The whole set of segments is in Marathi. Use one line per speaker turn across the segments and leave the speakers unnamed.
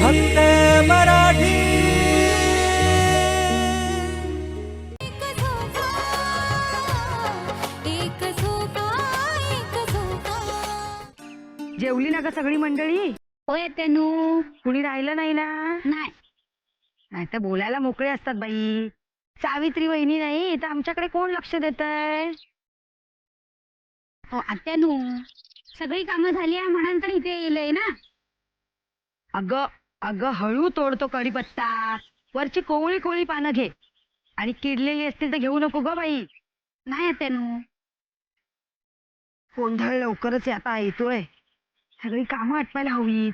फक्त मराठी.
जेवली ना का सगळी मंडळी?
होय तनू.
कुणी राहिलं नाही ना?
नाही.
नाही तर बोलायला मोकळे असतात बाई. सावित्री वहिनी नाही तर आमच्याकडे कोण लक्ष देत
हो आत्यानू सगळी कामं झाली आहे म्हणून तर इथे येलंय ना?
अगं अगं हळू तोडतो कढीपत्ता. वरची कोवळी कोवळी पानं घे. आणि किडलेली असतील तर घेऊ नको ग बाई.
नाही येते नू.
गोंधळ लवकरच आता येतोय. सगळी कामं आटपायला हवीत.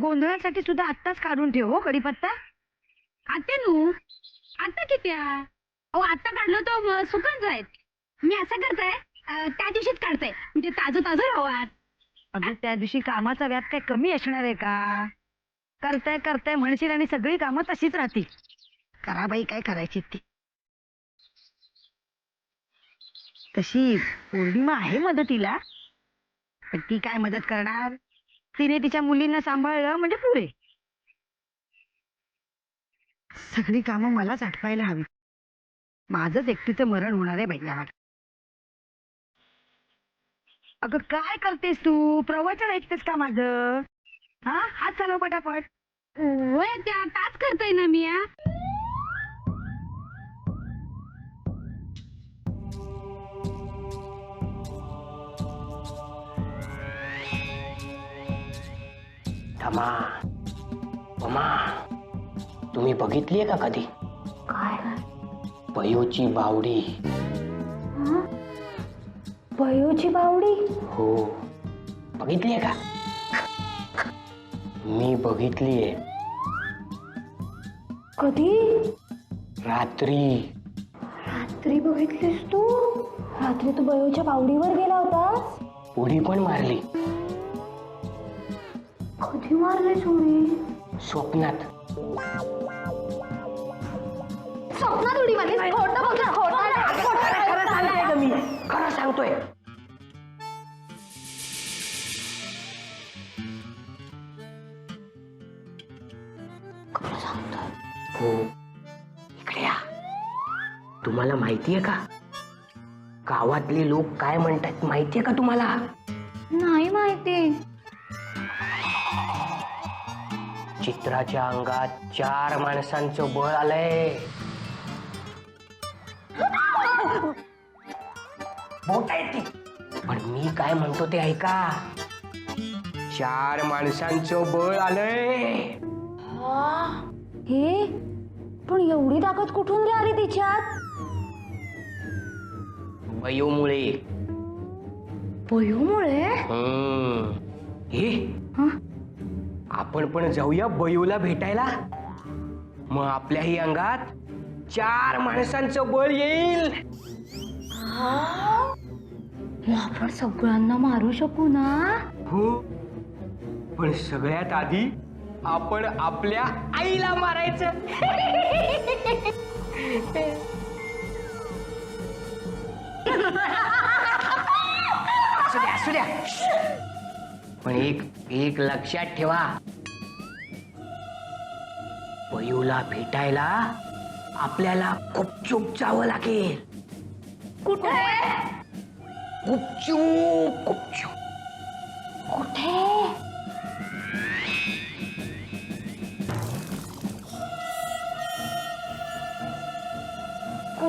गोंधळासाठी सुद्धा आत्ताच काढून ठेव हो कढीपत्ता.
आत्यानू आता किती अहो आता काढलं तर सुकत जाईल मी असं करताय त्या दिवशीच काढताय म्हणजे ताजं ताजं राहणार
अगं त्या दिवशी कामाचा व्याप काय कमी असणार आहे का? करताय करताय म्हणशील आणि सगळी कामं तशीच राहतील. करा बाई काय करायची ती? तशी पौर्णिमा आहे मदतीला पण ती काय मदत करणार? तिने तिच्या मुलींना सांभाळलं म्हणजे पुरे. सगळी कामं मलाच आठवायला हवी. माझंच एकटीचं मरण होणार आहे बाई अगं काय करतेस तू? प्रवचन ऐकतेस का माझं? हा? हात चालव पटापट.
होय त्या ताच करताय ना मी.
थमा उमा तुम्ही बघितलीये का कधी? पयोची बावडी.
पयोची बावडी?
हो. बघितलीये का? मी बघितलीये.
कधी?
रात्री.
रात्री बघितलीस तू? रात्री तू बयोच्या बावडीवर गेला होतास?
उडी पण मारली?
कधी मारले चोरी
स्वप्नात.
स्वप्नात उडी मारली खोटं खोटं.
खरं सांगतोय. हो. इकडे या तुम्हाला माहितीये का? गावातले लोक काय म्हणतात माहितीये का तुम्हाला?
नाही माहिती.
चित्राच्या अंगात चार माणसांचं बळ आलंय. बोट आहे ती. पण मी काय म्हणतो ते ऐका. चार माणसांचं बळ आलंय.
हे? पण एवढी ताकद कुठून रे आली तिच्यात?
वयोमुळे.
बयोमुळे
हम्म. हे?
हं?
आपण पण जाऊया बयूला भेटायला. मग आपल्याही अंगात चार माणसांचं बळ येईल.
मग आपण सगळ्यांना मारू शकू ना?
हो. पण सगळ्यात आधी आपण आपल्या आईला मारायचं. असू द्या असू द्या. पण एक एक लक्षात ठेवा. पयूला भेटायला आपल्याला गुपचूप जावं लागेल.
कुठे?
गुपचूप गुपचूप
कुठे?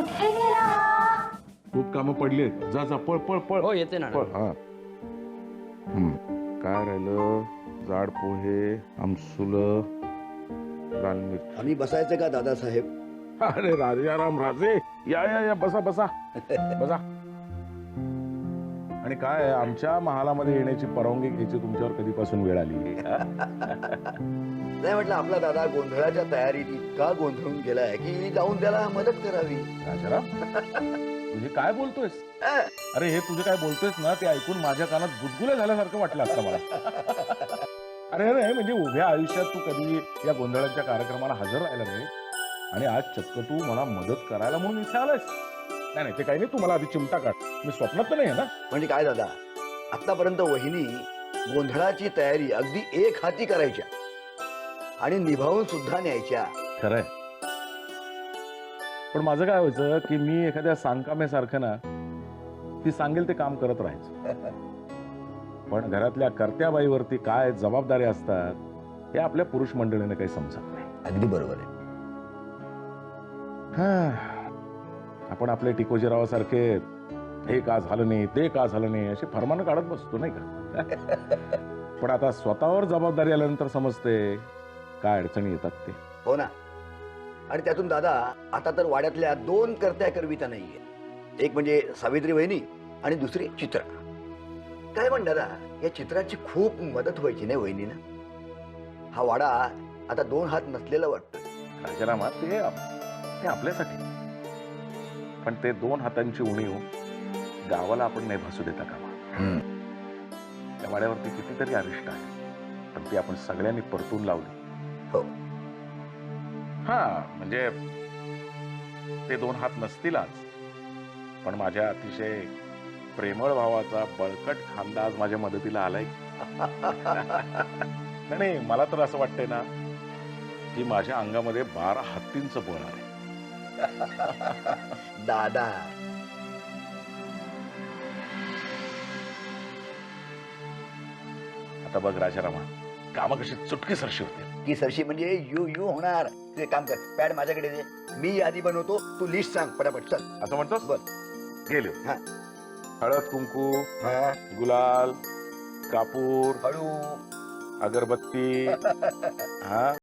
कुठे गेला?
खूप कामं पडली जा जा पळ पळ पळ.
हो येते ना
पळ हा. हम्म. काय राहिलं? जाड पोहे आमसुल लाल मिरची.
आम्ही बसायचं का दादासाहेब?
अरे राजाराम राजे. या या या बसा बसा. बसा. आणि काय आहे, आमच्या महालामध्ये येण्याची परवानगी घ्यायची तुमच्यावर कधीपासून वेळ आली?
नाही म्हटलं आपला दादा गोंधळाच्या तयारीत इतका गोंधळून गेलाय की जाऊन त्याला मदत करावी.
राजाराम तुझे काय बोलतोयस? अरे हे तुझे काय बोलतोयस ना ते ऐकून माझ्या कानात गुदगुल्या झाल्यासारखं वाटलं आता मला. अरे अरे म्हणजे उभ्या आयुष्यात तू कधी या गोंधळाच्या कार्यक्रमाला हजर राहिला नाही? आणि आज चक्क तू मला मदत करायला म्हणून इथे आलायस. नाही नाही ते काही नाही तू मला आधी चिमटा काढ. मी स्वप्नात तर नाही आहे ना.
म्हणजे काय दादा आतापर्यंत वहिनी गोंधळाची तयारी अगदी एक हाती करायच्या आणि निभावून सुद्धा न्यायच्या.
खरंय. पण माझं काय व्हायचं की मी एखाद्या सांगकामेसारखं ना ती सांगेल ते काम करत राहायचं. पण घरातल्या कर्त्याबाईवरती काय जबाबदारी असतात हे आपल्या पुरुष मंडळीने काही समजत नाही.
अगदी बरोबर आहे.
हा. आपण आपले टिकोजीरावासारखे हे का झालं नाही ते का झालं नाही? असे फरमान काढत बसतो नाही का? पण आता स्वतःवर जबाबदारी आल्यानंतर समजते काय अडचणी येतात ते.
हो ना. आणि त्यातून दादा आता तर वाड्यातल्या दोन कर्त्या करविता नाहीये. एक म्हणजे सावित्री वहिनी आणि दुसरी चित्रा. काय म्हण दादा या चित्राची खूप मदत व्हायची नाही वहिनीनं? हा वाडा आता दोन हात नसलेला वाटतोय
राजारामा ते आपल्यासाठी. पण ते दोन हातांची उणीव गावाला आपण नाही भासू देता कामा त्या वाड्यावरती कितीतरी अरिष्ट आहे पण ती आपण सगळ्यांनी परतून लावली.
हो.
हा म्हणजे ते दोन हात नसतील आज पण माझ्या अतिशय प्रेमळ भावाचा बळकट खांदा आज माझ्या मदतीला आलाय. नाही, नाही मला तर असं वाटतंय ना की माझ्या अंगामध्ये बारा हत्तींचं बळ आहे.
दादा.
आता बघ राजारामा कामं कशी चुटकी सरशी होते.
की सरशी म्हणजे यू यू होणार. तू एक काम कर पॅड माझ्याकडे दे. मी यादी बनवतो तू लिस्ट सांग पटापट चल.
असं म्हणतोस?
बर.
गेलो.
हा.
हळद कुंकू
हा.
गुलाल कापूर
हळू.
अगरबत्ती हा.